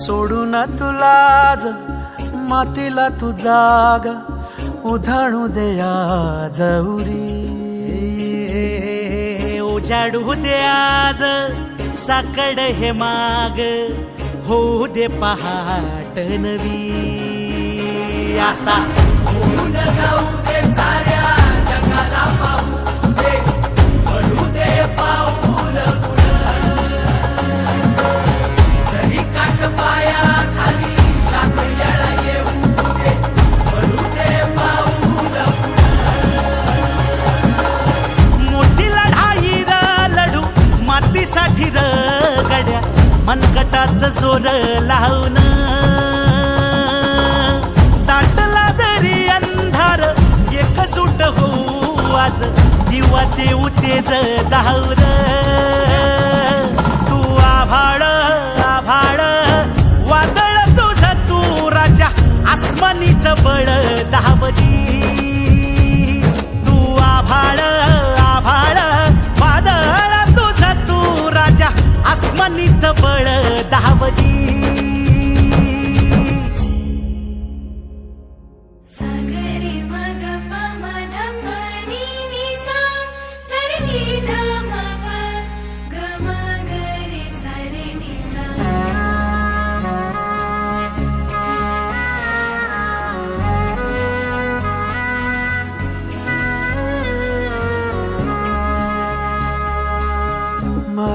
सोडू ना तुलाज मातीला तू जाग उधाणू दे आज उरी. उजाडू दे आज साकड हे माग होऊ दे पहाट नवी. आता होऊन जाऊ दे साऱ्या जगाला पाहू दे पडू दे पाऊल काट पाया खाली येऊ दे पडू दे पाऊल मोठी लढाई र लढू मातीसाठी र गड्या मनगटाच जोर लावून देऊ तेज धावर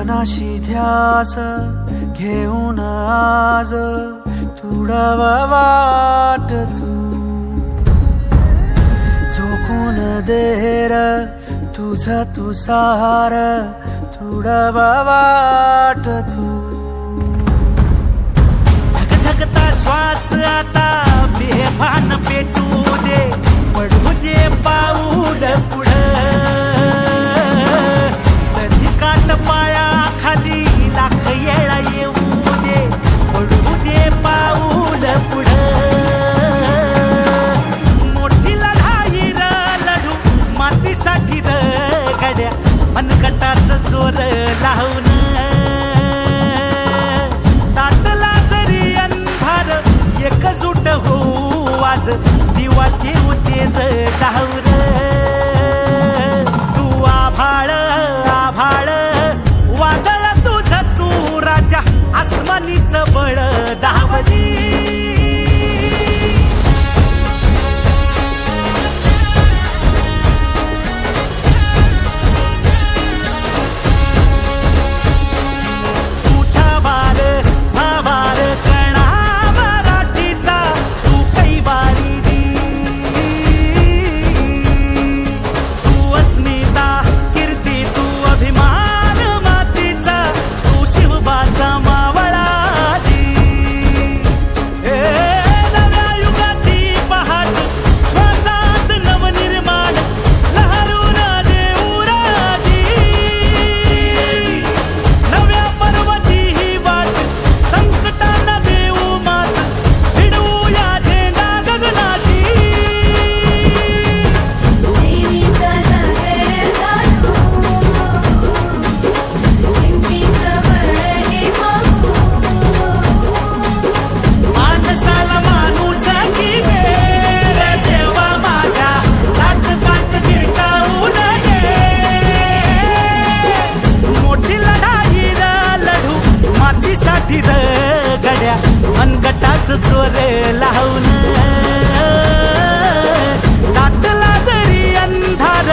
मनाशी ध्यास घेऊन आज तुडवा वाट तू. झोकून देर तुझ तू सार तुडव वाट तू. धगधगता श्वास आता बेभान पेटू दे. पडू दे पाऊल चोरे जोर लावून दाटला जरी अंधार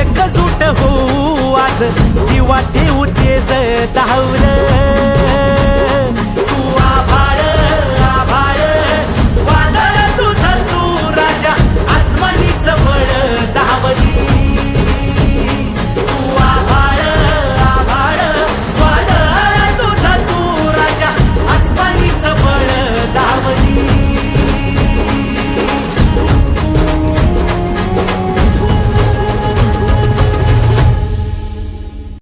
एकजूट होऊ आज दिवा ठेवू तेज धावलं.